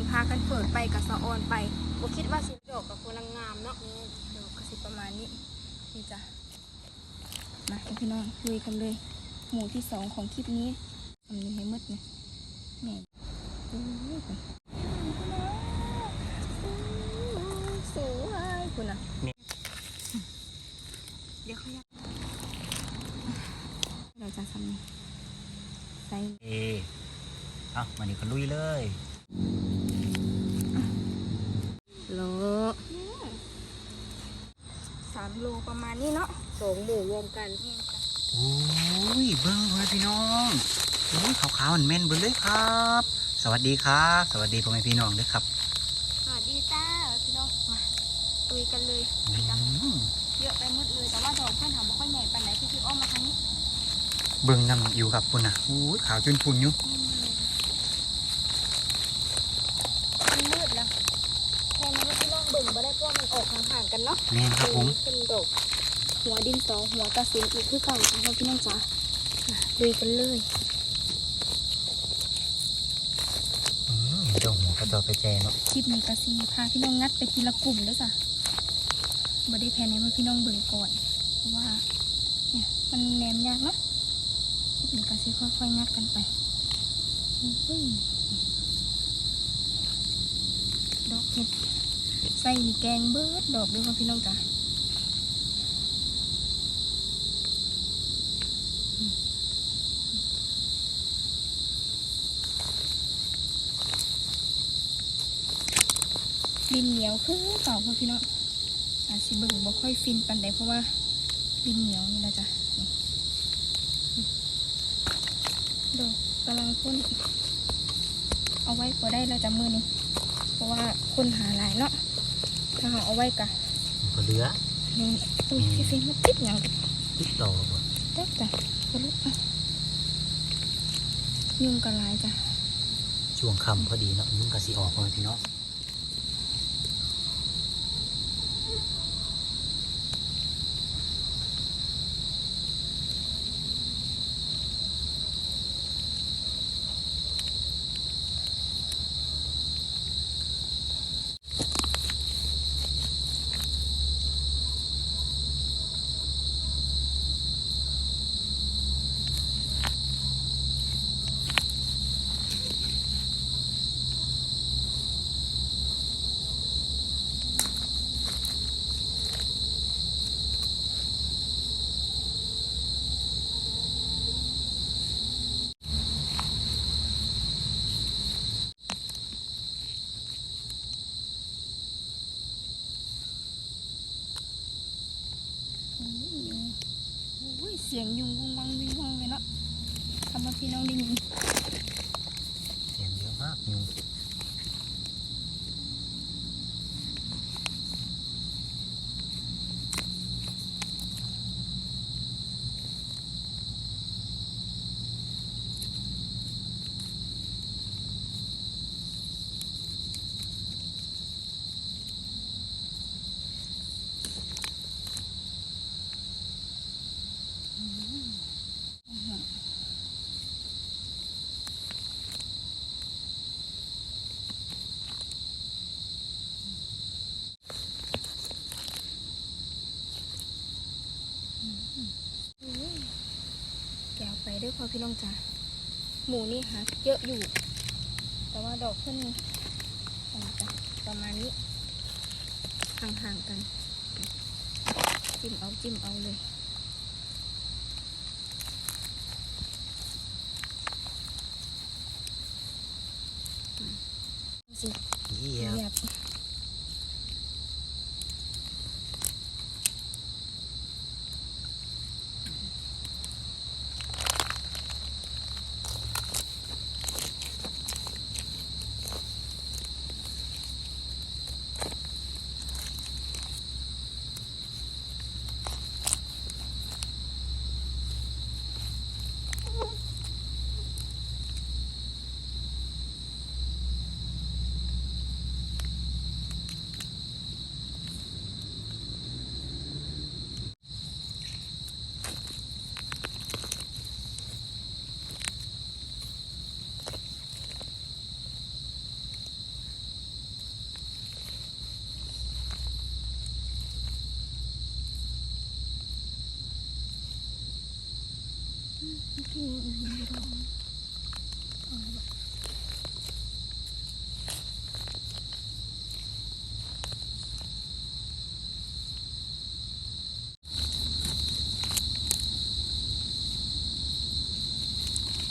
งพากันเปิดไปกับสะออนไปบ่คิดว่าสิดอกกับคนงามเนาะดอกก็สิประมาณนี้นี่จ้ะมาพี่น้องลุยกันเลย หมู่ที่สองของคลิปนี้ทำนี้ให้มืดนะแม่โอ้ยคุณสวยคุณอะเดี๋ยวขยากเราจะทำใส่เอเอามานี่ก็ลุยเลย โลสามโลประมาณนี้เนาะสองหมู่รวมกันนี่จ้ะโอ้ยเบิ้งเลยพี่น้องโอ้ยขาวๆมันแม่นเบิ้เลยครับ สวัสดีครับ สวัสดีพ่อแม่พี่น้องด้วยครับ สวัสดีจ้าพี่น้องมาตุยกันเลยอืจ้ะมเยอะไปหมดเลยแต่ว่าดอกเพื่อนถามว่าค่อยใหญ่ปานไหนที่พี่อ้อมมาทางนี้ เบิ้งนำอยู่กับคุณน่ะโอ้ยขาวจุนปุ่นอยู่ อืมมันมืดแล้วแค่นี้พี่น้องเบิ่งมาได้เพราะว่ามันออ กห่างๆกันเนาะแม่นครับผม เป็นดอกหัวดินสอหัวกระสุนอีกคือเก่าค่ะพี่น้องจ๋ามาลุยกันเลยอืมเจ้าหัวกระจอกกระแจเนาะคลิปนี้ก็ซีพาพี่น้องงัดไปทีละกลุ่มด้วยจ้ะบ่ได้แพลนให้ว่าพี่น้องเบิ่งก่อนเพราะว่าเนี่ยมันแนมยากเนาะคลิปนี้ก็ซีค่อยๆงัดกันไปอุ้ยดอกเห็ดใส่นี่แกงเบิดดอกด้วยค่ะพี่น้องจ๋าดินเหนียวคือเก่าค่ะพี่น้องอาจสิเบิ่งบ่ค่อยฟินปันใดเพราะว่าดินเหนียวนี่แหละจ้ะดอกกำลังพ่นเอาไว้ก็ได้แล้วจ้ะมือนี้เพราะว่าคนหาหลายเนาะ ถ้าเราเอาไว้กะมันก็เหลือนี่อุ้ยพี่ฟินมันติดอย่างติดต่อบ่แต๊กจ้ะก็ลุกอะยุงกระลายจ้ะช่วงค่ำพอดีเนาะยุ่งกะสีออกพ่อแม่พี่น้อง โอ้ยเสียงยุงวุ้งวังวิงวังเลยเนาะทำมาพี่น้องได้ยิน เสียงเยอะมากยุง แกวไป ด้วยพอพี่น้องจ้ะหมูนี่คะเยอะอยู่ แต่ว่าดอกขึ้นอ่าจ้ะประมาณนี้ห่างๆกัน จิ้มเอาจิ้มเอาเลยสิ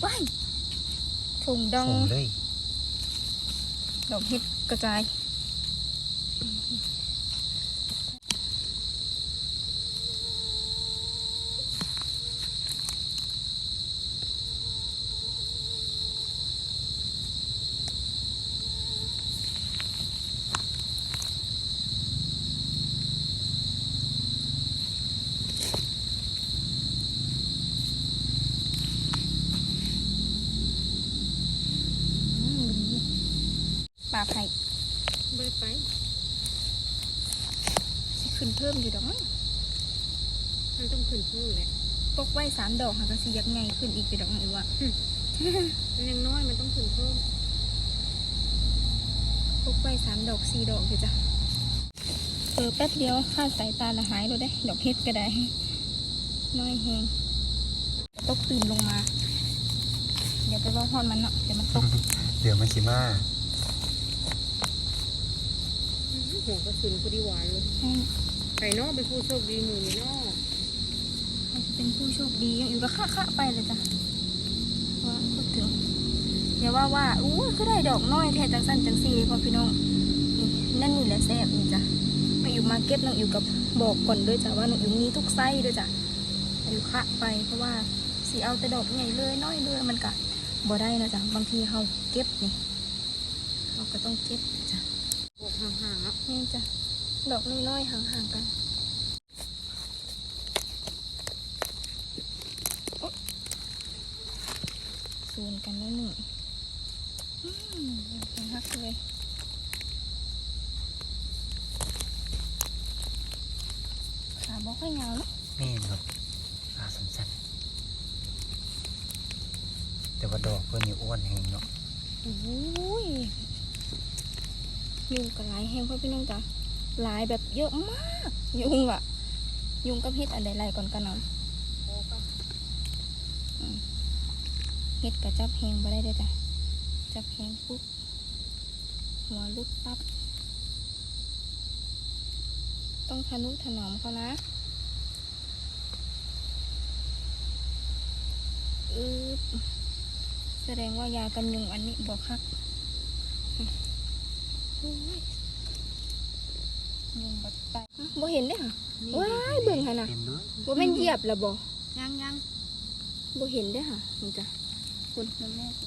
ว้ายผงดองส่งเลย ดอกเห็ดกระจายาไผ่ไม่ไปสิขึ้นเพิ่มอยู่ดอกมั้งมันต้องขึ้นเพิ่มแหละปกไว้สามดอกค่ะก็สิยักไงขึ้นอีกอยู่ดอกมั้งอีกว่ามันยังน้อยมันต้องขึ้นเพิ่มปกไว้สามดอกสี่ดอกอยู่จ้ะเออแป๊บเดียวคาดสายตาละหายเลยได้ดอกเห็ดก็ได้น้อยแหงตกตื่นลงมา เดี๋ยวไปว่าฮอดมันเนาะเดี๋ยวมันตก เดี๋ยวมันสิมา หัวกระสุนพอดีหวานเลยให้ไข่นอกเป็นผู้โชคดีหมู่นี่นอกให้เป็นผู้โชคดียังอยู่กับค่าๆไปเลยจ้ะว่าพูดถึงอย่าว่าว่าอู้ก็ได้ดอกน้อยแท้จังสั้นจังสี่เลยพ่อพี่น้องนี่นั่นนี่แหละแซ่บนี่จ้ะน้องอยู่มาเก็บน้องอยู่กับบอกก่อนด้วยจ้ะว่าน้องอยู่มีทุกไส้ด้วยจ้ะอยู่ค่าไปเพราะว่าสีเอาแต่ดอกใหญ่เลยน้อยเลยมันก็บ่ได้นะจ๊ะบางทีเราเก็บนี่เราก็ต้องเก็บจ้ะ นาะนี่จ้ะ ดอกน้อยๆห่างๆกันโอ๊ะซูนกันแล้วหนึ่งอืมยังฮักเลยขาบอกให้ยาวเนาะแม่นครับอาสันสันแต่ว่าดอกเพื่อนนี่อ้วนแหงเนาะโอ้ย ยุงกับลายแห้งเพื่อพี่น้องจ้ะหลายแบบเยอะมาก ยุงอะยุงกับเห็ดอันใดไล่ก่อนกันเนาะโอ้ก็เห็ดกับจับแหงไปได้เลยจ้ะจับแหงปุ๊บหัวลุกปั๊บต้องทะนุถนอมเขานะอืบแสดงว่ายากันยุงอันนี้บอกคัก อุ้ยยุงบัดตายบ่เห็นเด้อค่ะนี่ว้ายเบิ่งค่ะนะเต็มเลยบ่แม่นเหยียบละบ่ยังยังบ่เห็นเด้อค่ะนี่จ้ะคุณน้ำแม่สิ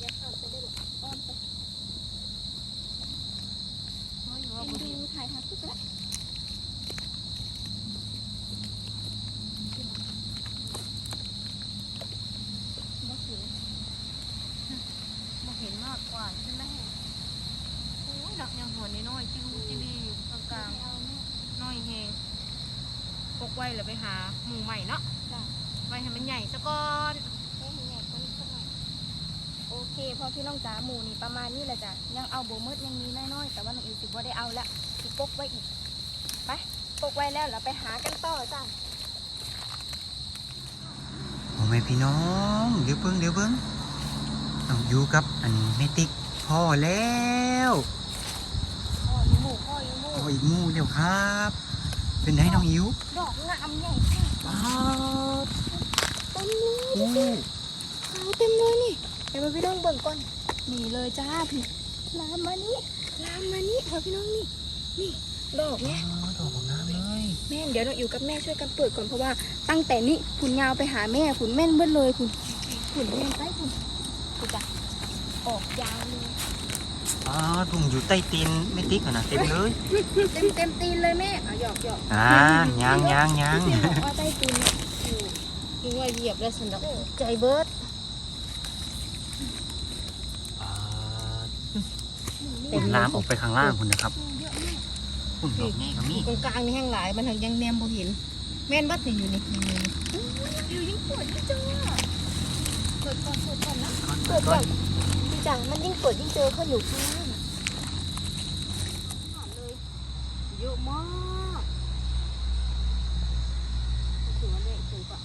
อย่าเข้าไปได้หรอกอ้อมไป เฮ้ยว่า เป็น บ่เห็น ดูถ่ายทักทุกแล้ว บ่เห็น บ่เห็นมากกว่าใช่ไหมโอ้ยดอกยังหัวน้อยๆจิ้วจิ้วอยู่กลาง เอาแม่ ๆน้อยแหงป กไว้แล้วไปหาหมู่ใหม่เนาะจ้ะ ไว้ให้มันใหญ่ซะก่อนให้เห็นใหญ่กว่านี้สักหน่อยโอเคพอพี่น้องจ๋าหมูนี่ประมาณนี้แหละจ้ะยังเอาโบมืดยังมีน้อยๆแต่ว่าน้องอิวสิบ่ได้เอาละสิปกไว้อีกไปปกไว้แล้วเราไปหากันต่อจ้ะโอ้แม่พี่น้องเดี๋ยวเบิ้งเดี๋ยวเบิ้งน้องอยู่กับอันเมติกพ่อแล้วพ่ออยู่หมูพ่ออยู่หมู พ่ออีกหมู่เดี๋ยวครับ เป็นไงน้องอิ๋วดอกงามใหญ่ค่ะว้าวเต็มเลยโอ้ขาวเต็มเลยนี่เดี๋ยวมาพี่น้องเบิ่งก่อนนี่เลยจ้าพี่ลามมานี่ลามมานี่ค่ะพี่น้องนี่นี่ดอกเนี่ยดอกของน้ำเลยแม่เดี๋ยวเราอยู่กับแม่ช่วยกันเปิดก่อนเพราะว่าตั้งแต่นี้ขุนยาวไปหาแม่ขุนแม่นเบิ้ลเลยขุนขุนแม่นไปขุนขุนจ้ะออกยาวเลย อ๋อถุงอยู่ใต้ตีนเมติกอะนะเต็มเลย เต็มเต็มตีนเลยแม่เอาหยอกหยอกอ่ายังยังยังพี่บอกว่าใต้ตีนเนี่ยดูว่าเหยียบแล้วสนอกใจเบิร์ดอ่าผมลามออกไปข้างล่างคุณนะครับเยอะมากคุณดอกนี่ก็มีตรงกลางนี่แห้งหลายมันถึงยังแนมบ่เห็น แม่นบัดนี่อยู่นี่นี่นี่อยู่ยิ่งปวดยิ่งเจอเปิดก่อนเปิดก่อนนะก่อนเปิดก่ก่ออนนพี่ จัง มันยิ่งเปิดยิ่งเจอเขาอยู่ข้างล่างอะเยอะมากถือว่าเละถือปะ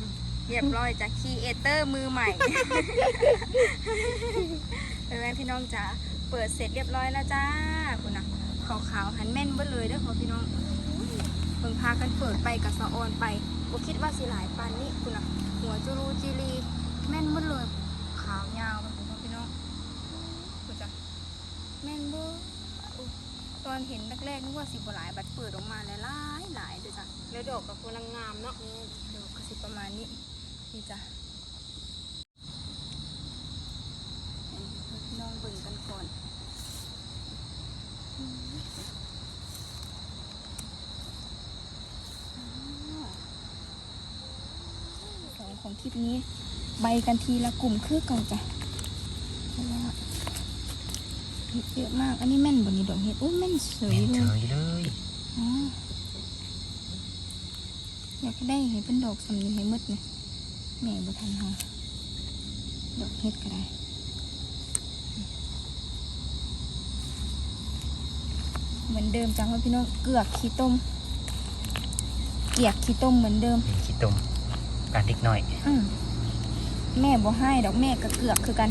นเรียบร้อยจากคีเอเตอร์มือใหม่เป็นไงพี่น้องจ๋าเปิดเสร็จเรียบร้อยแล้วจ้าคุณนะขาวๆหันแม่นเบิดเลยเด้อพอพี่น้องเพิ่งพากันเปิดไปกับสะออนไปบ่คิดว่าสิหลายปานนี้คุณนะหัวจูรูจีรีแม่นเบิดเลยาวไปคุณพ่อพี่น้องคุณจ้ะ แม่นเบิดอุ๊ยตอนเห็นแรกๆนึกว่าสิบ่หลายบัดเปิดออกมาแล้วหลายหลายเด้อจ้ะแล้วดอกกับกำลังงามเนาะดอกก็สิประมาณนี้นี่จ้ะลองเบิ่งกันก่อนสองของคลิปนี้ ใบกันทีละกลุ่มคือเก่าจ้ะ เพราะว่าเห็ดเยอะมาก อันนี้แม่นบนนี้ดอกเห็ดโอ้ยแม่นสวยแม่นเลเฉยยเลยอ๋ออยากได้เห็นเป็นดอกสำนีให้หมืดเนี่ยแม่บ่ทันหาดอกเห็ดก็ได้เหมือนเดิมจ้ะว่าพี่น้องเกือกขี้ต้ม เกียกขี้ต้มเหมือนเดิมเป็นขี้ตุ่มการเด็กหน่อยอืมแม่บ่ให้ดอกแม่กับเกือกคือกัน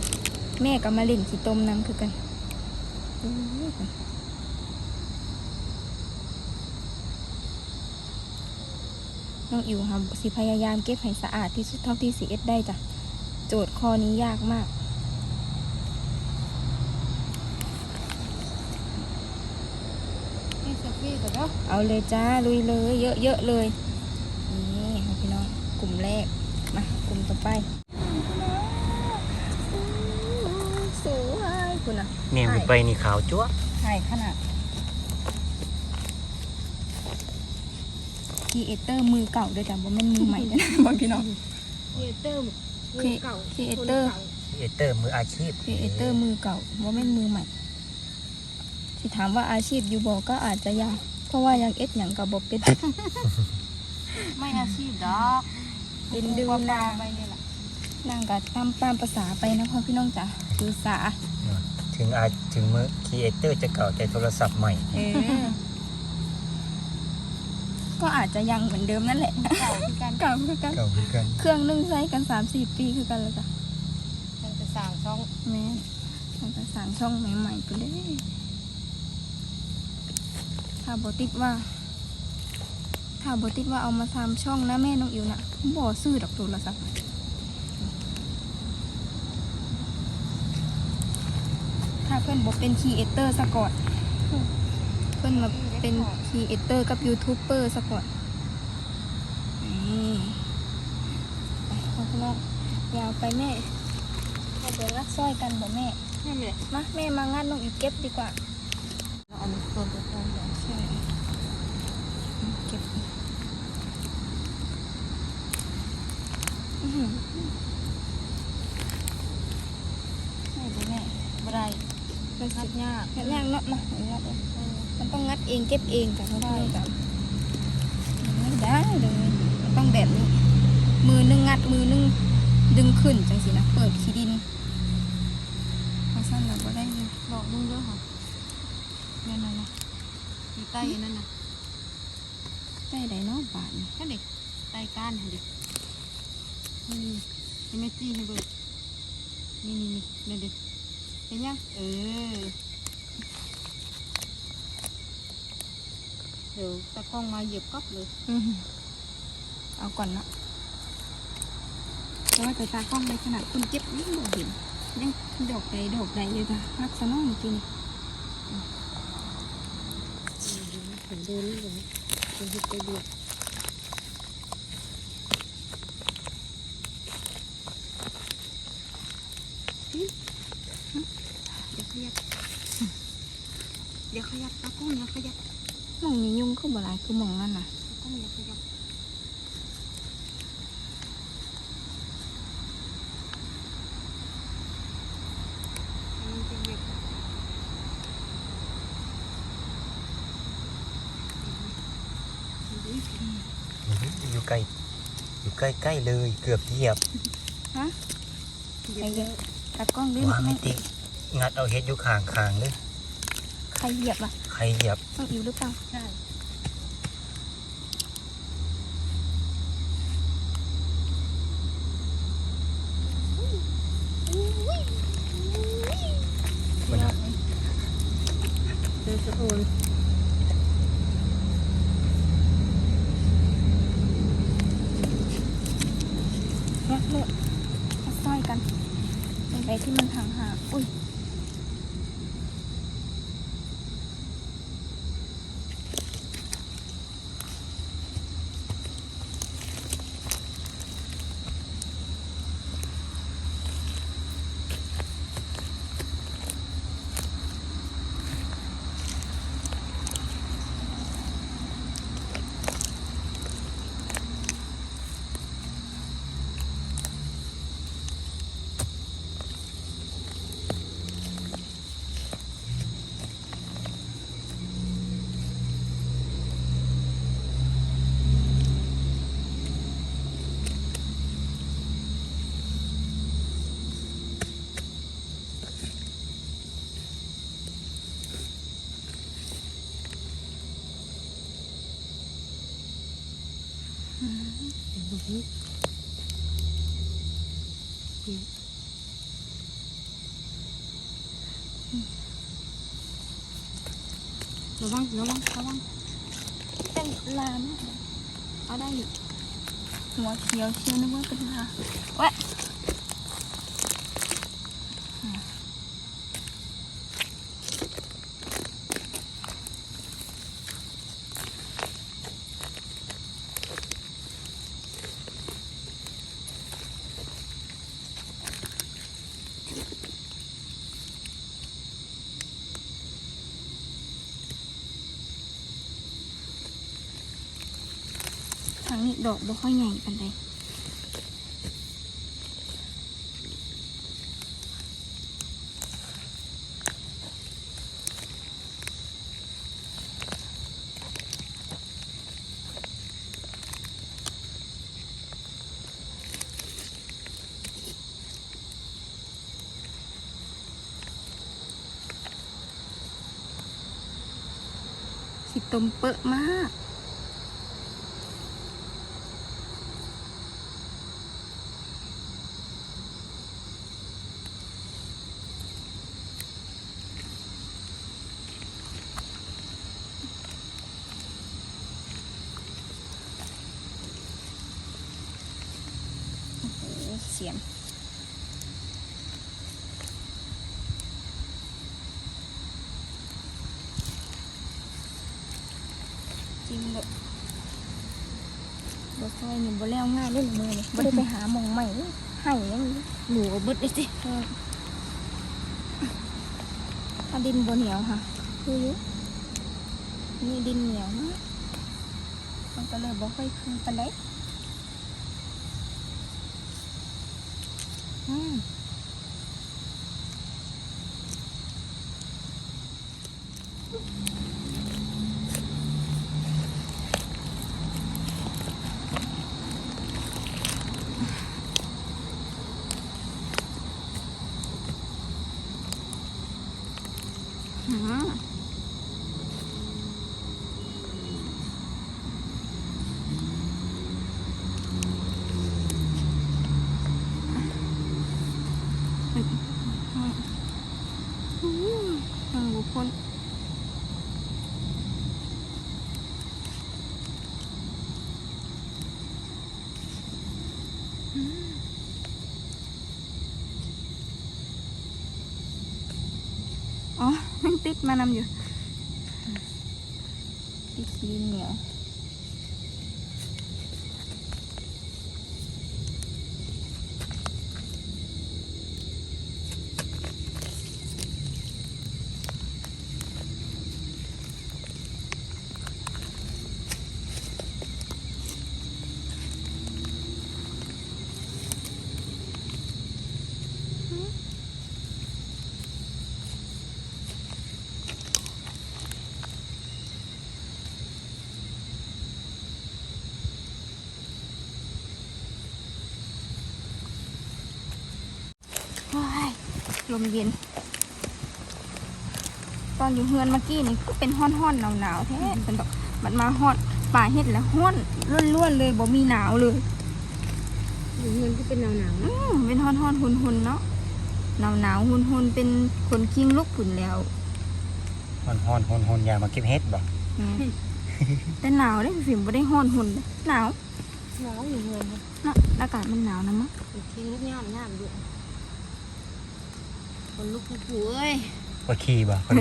แม่กับมาเล่นขี้ต้มน้ำคือกันอู้หู น้องอิ๋วค่ะสิพยายามเก็บให้สะอาดที่สุดเท่าที่สิเอ็ดได้จ้ะ โจทย์ข้อนี้ยากมากนี่เซฟฟี่ก่อนเนาะเอาเลยจ้า ลุยเลย เยอะๆเลย นี่ค่ะพี่น้อง กลุ่มแรก มากลุ่มต่อไป คุณอะเมียงใบนี่ขาวจั๊วะถ่ายขนาดคีเอเตอร์มือเก่าด้วยจ้ะบ่แม่นมือใหม่นะบอกพี่น้อง ครีเอเตอร์มือเก่าครีเอเตอร์เอเตอร์มืออาชีพคีเอเตอร์มือเก่าบ่แม่นมือใหม่สิถามว่าอาชีพอยู่บ่ก็อาจจะยังเพราะว่ายังเอ็ดหยังกับบ่เป็น ไม่อาชีพดอกเอ็นดูปลานะไปนี่แหละนั่งกับตามตามภาษาไปนะพ่อพี่น้องจ๋าคือสา ถึงอาถึงมือครีเอเตอร์จะเก่าแต่โทรศัพท์ใหม่ เออ ก็อาจจะยังเหมือนเดิมนั่นแหละเก่าคือกันเก่าคือกัน เก่าเหมือนกัน เครื่องนึ่งใช้กันสามสี่ปีคือกันแล้วจ้ะมันจะสั่งช่องแม่มันจะสั่งช่องใหม่ๆไปเลยถ้าบอติดว่า ถ้าบอติดว่าเอามาทำช่องนะแม่น้องอิ๋วนะบ่ซื้อดอกโทรศัพท์ ถ้าเพื่อนบอกเป็นคีเอเตอร์ซะก่อนเพื่อนมาเป็นครีเอเตอร์กับยูทูบเบอร์ซะก่อนนี่ไปพ่อพี่น้องยาวไปแม่เราไปรักสร้อยกันบ่แม่นี่เลยมาแม่มางานน้องอีกเก็บดีกว่าเราเอามาต้นตัวต้นก่อนใช่เก็บอื้อหือใช่บ่แม่ บ่ได้ มันงัสิดยากงัดยากเนาะมางัดเองมันต้องงัดเองเก็บเองจ้ะไม่ได้จ้ะไม่ได้เลยมันต้องแบบนี้ มือนึงงัดมือนึงดึงขึ้นจังสินะเปิดขี้ดินเพราะสั้นเราก็ได้เลยดอกนึงเด้อค่ะนั่นน่ะนะอยู่ใต้นั่นน่ะได้ไดเนาะบาทนี่นั่นเด็กใต้ก้านหั่นดินี่นี่แม่จี้ให้เบิดนี่นี่นี่นั่นเด็ก เห็นยังเออเดี๋ยวตะกล้องมาเหยียบก๊อบเลยอื้อหือเอาก่อนเนาะเพราะว่าแต่ตากล้องในขนาดคุณเก็บยังบ่เห็นยังดอกใดดอกใดเลยจ้ะลักษณะเมื่อกี้นี่เห็นเดินนี่เลยเห็นเห็ดไปเบียด เดี๋ยวขยับ เดี๋ยวขยับตากล้องเดี๋ยวขยับมองนี่ยุ่งคือบ่หลายคือมองนั่นน่ะตะกล้องอย่าขยับมันจะเบียดอยู่ใกล้อยู่ใกล้ใกล้ๆเลยเกือบเหยียบฮะเหยียไอ้บเหี้ยตากล้องด้วยว่าไม่ไม่ติงัดเอาเฮ็ดอยู่ข้างคางๆเลย ใครเหยียบอะใครเหยียบต้องอิวหรือเปล่าใช่เลิกสร้อยกันไปที่มันห่าง ระวังระวังเป็นลามเอาได้อยู่หัวเขียวเชียวนึกว่าเป็นลาแวะ ทางนี้ ดอกบ่ค่อยใหญ่ปานใดขีดตมเปอะมาก โอ้โหเสียงจริงเลยบซอยนี่บ่แล้วง่ายเล่นมือนี่บ่ได้ไปหาหมองใหม่ให้ยังนี้หมูกับบึดเลยสิเออถ้าดินบ่เหนียวค่ะคืออยู่นี่ดินเหนียวมากมันก็เลยบ่ค่อยคือปานใดอืม อืมอืมทางบุคคลอืม อ๋อยังติดมานำอยู่ติดดินเหนียวาย ลมเย็น ตอนอยู่เฮือนเมื่อกี้นี่ก็เป็นห้อนห้อนหนาวหนาวๆแท้เป็นแบบมันมาฮอดป่าเฮ็ดแล้วห้อนล้วนๆเลยบ่มีหนาวเลยอยู่เงินก็เป็นหนาวหนาวอืมเป็นห้อนห้อนๆหุ่นหุ่นๆเนาะหนาวหนาวๆหุ่นหุ่นๆเป็นคนคิงลุกผุนแล้วพอฮอนฮอนฮอนฮอนอยามาเก็บเฮ็ดบ่แม่นแต่หนาวได้อฟิล์มบ่ได้ฮ้อนหุ่นเด้อหนาวหนาวอยู่เลยนะเนาะอากาศมันหนาวนะมั้งอีกทีลูกงามงามอยู่ คนลุกผู้ผู้เอ้ยปวดขี้บ่คน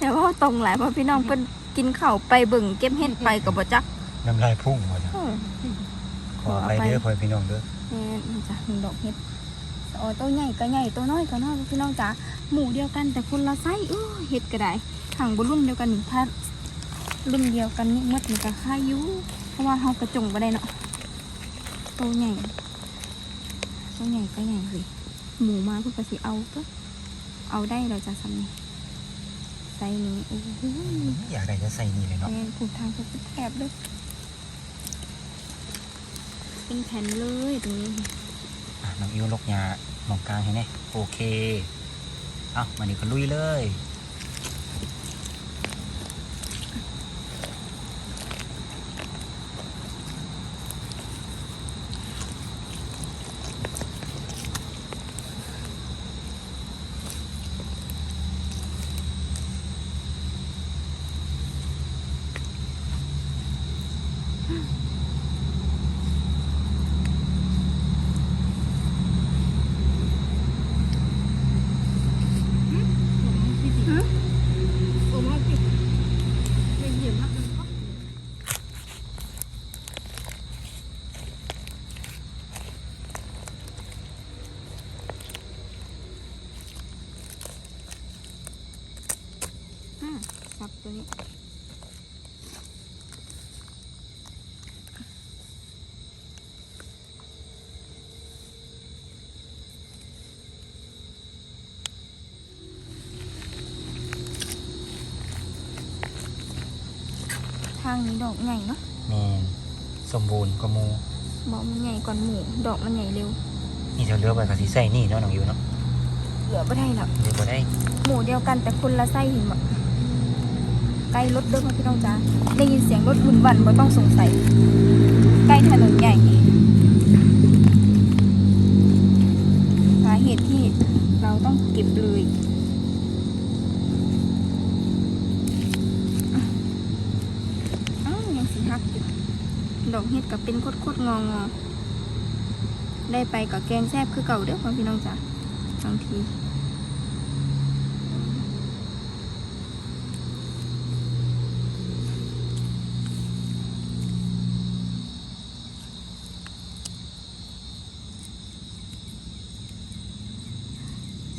แต่ว่าตรงหลายเพราะพี่น้องเพิ่นกินข้าวไปเบิ่งเก็บเห็ดไปก็บ่จักน้ำลายพุ่งบ่จ้ะเออขอไปเด้อพ่อพี่น้องเด้อแม่นจ้ะหนึ่งดอกเห็ดโอ้ตัวใหญ่ก็ใหญ่ตัวน้อยก็น้อยพี่น้องจ๋าหมู่เดียวกันแต่คนละไซส์เออเห็ดก็ได้ห่างบ่รุ่นเดียวกันนี่ถ้ารุ่นเดียวกันนี่หมดนี่ก็ค่าอยู่เพราะว่าเฮากระจงบ่ได้เนาะตัวใหญ่ตัวใหญ่ก็ใหญ่เลย หมูมาเพิ่นก็สิเอาก็เอาได้เราจะซ้ำนี่ไซส์นี้โอ้โหอยากได้จะใส่นี่เลยเนาะแม่นผูกทางเป็นแถบเลยเป็นแผ่นเลยตรงนี้อะน้องอิวลกยาหมองกลางให้แน่โอเค เอ้ามานี่ก็ลุยเลย โอ้มาสิเป็นเหยียบมากเลยครับ อะซับตัวนี้ ทางนี้ดอกใหญ่เนาะแม่นสมบูรณ์กว่าหมูบอกมันใหญ่ก่อนหมูดอกมันใหญ่เร็วนี่เธอเลือกไปกับสีใส่นี่เนาะน้องอิวเนาะเหลือไม่ได้หรอกเลือกบ่ได้หมูเดียวกันแต่คนละไส้หินแบบใกล้รถเด้อพี่น้องจ้าได้ยินเสียงรถวุ่นวันไม่ต้องสงสัยใกล้ถนนใหญ่สาเหตุที่เราต้องเก็บเลยอ้าวยังสีหักอยู่ ดอกเห็ดกับเป็นโคตรๆงองอได้ไปกับแกงแซ่บคือเก่าเด้อพี่น้องจ้าบางที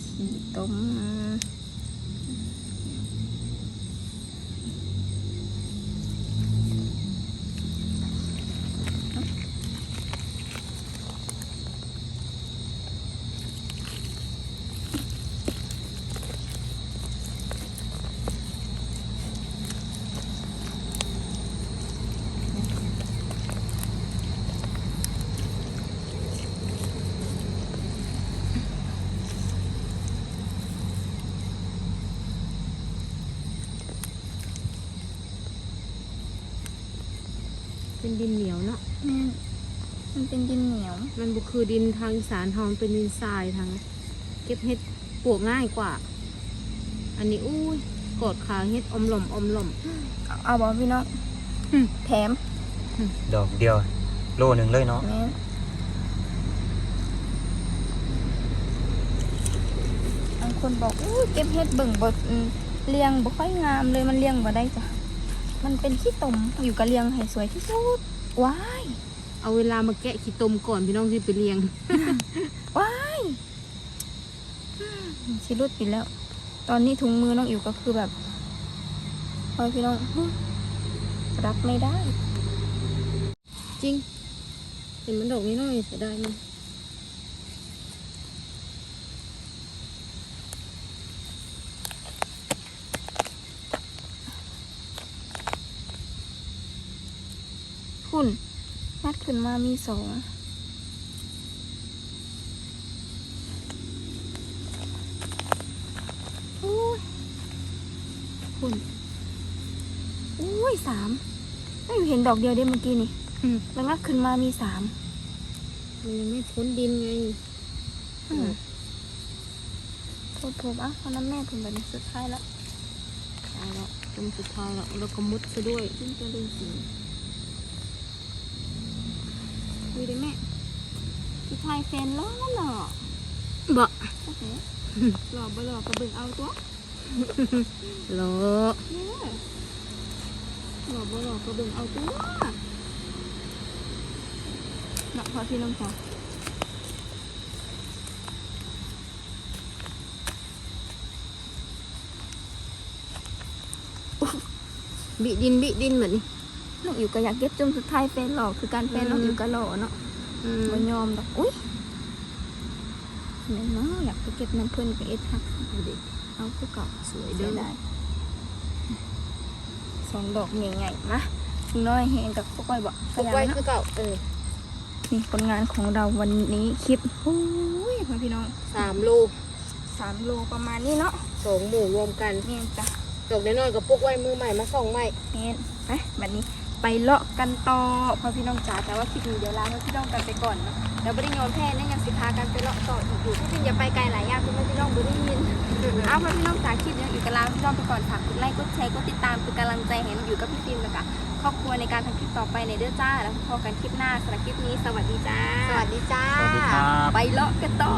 ซีต้ม ดินเหนียวเนาะแม่นมันเป็นดินเหนียว มันบุคือดินทางอีสานทองเป็นดินทรายทาง เก็บเห็ดปลวกง่ายกว่า อันนี้อุ้ยกอดขาเห็ดอมหล่อมอมหล่อมเอาบอกพี่น้องอืมแถมดอกเดียว โลหนึ่งเลยเนาะแม่นบางคนบอกอู้เก็บเห็ดเบิ่งบดเลี้ยงบ่ค่อยงามเลยมันเลี้ยงบ่ได้จ้ะ มันเป็นขี้ตมอยู่กับเลี้ยงให้สวยที่สุด ว้าย เอาเวลามาแกะขี้ตมก่อนพี่น้องที่ไปเลี้ยง ว้ายชิรุดไปแล้ว ตอนนี้ถุงมือน้องอิ๋วก็คือแบบพอพี่น้องฮึรับไม่ได้ จริง เห็นมันดอกนี้น้อยเสียดายมัน คุณนัดขึ้นมามีสองอุ้ยคุณอุ้ยสามไม่เห็นดอกเดียวเด้เมื่อกี้นี่อืมแล้วนัดขึ้นมามีสามมันยังไม่พ้นดินไงอืมโทษผมอะเพราะนั้นแม่ผมแบบนี้สุดท้ายแล้วเอาละจนสุดท้ายละแล้วก็มุดซะด้วยขึ้นจะเลยสี คุยได้แม่พี่ชายแฟนล้อหล่อบ่โอเคหล่อบ่หล่อก็เบิ่งเอาตัวโลเนี่ยหล่อบ่หล่อก็เบิ่งเอาตัวเนาะพอพี่น้องจ๋าบิดินบิดินแบบนี้น้ องอยู่ก็อยากเก็บจมสุดท้ายแฟนหล่อคือการแฟนน้องอยู่ก็หล่อเนาะอืมบ่ยอมดอกอุ้ยแม่เนาะอยากไปเก็บน้ำเพิ่นกับเอ็ดฮักดูดิเอาคือเก่าสวยเด้อได้สองดอกใหญ่ๆมาน้อยแหงกับพวกก้อยบอกขปลูกยันไว้เนาะคือเก่าเออนี่ผลงานของเราวันนี้คลิปโอ้ยพ่อพี่น้องสามโลสามโลประมาณนี้เนาะสองหมู่รวมกันเนี่ยจ้ะดอกน้อยๆกับปลูกไว้มือใหม่มาส่องใหม่เนี่ยไปแบบนี้ ไปเลาะกันต่อพ่อพี่น้องจ๋าแต่ว่าคลิปนี้เดี๋ยวลาพ่อพี่น้องกันไปก่อนเนาะเดี๋ยวไม่ได้ยอมแพ้นะยังสิพากันไปเลาะต่ออีกอยู่พี่พินอย่าไปไกลหลายอย่างพี่พี่น้องไม่ได้ยินอ้าวพ่อพี่น้องจ๋าคลิปนี้อยู่กับลาพี่น้องไปก่อนฝากกดไลค์กดแชร์กดติดตามเป็นกำลังใจให้น้องอยู่กับพี่ฟิล์มแล้วก็ครอบครัวในการทำคลิปต่อไปในเด้อจ้า แล้วพบกันคลิปหน้าสำหรับคลิปนี้ สวัสดีจ้า สวัสดีจ้าสวัสดีครับไปเลาะกันต่อ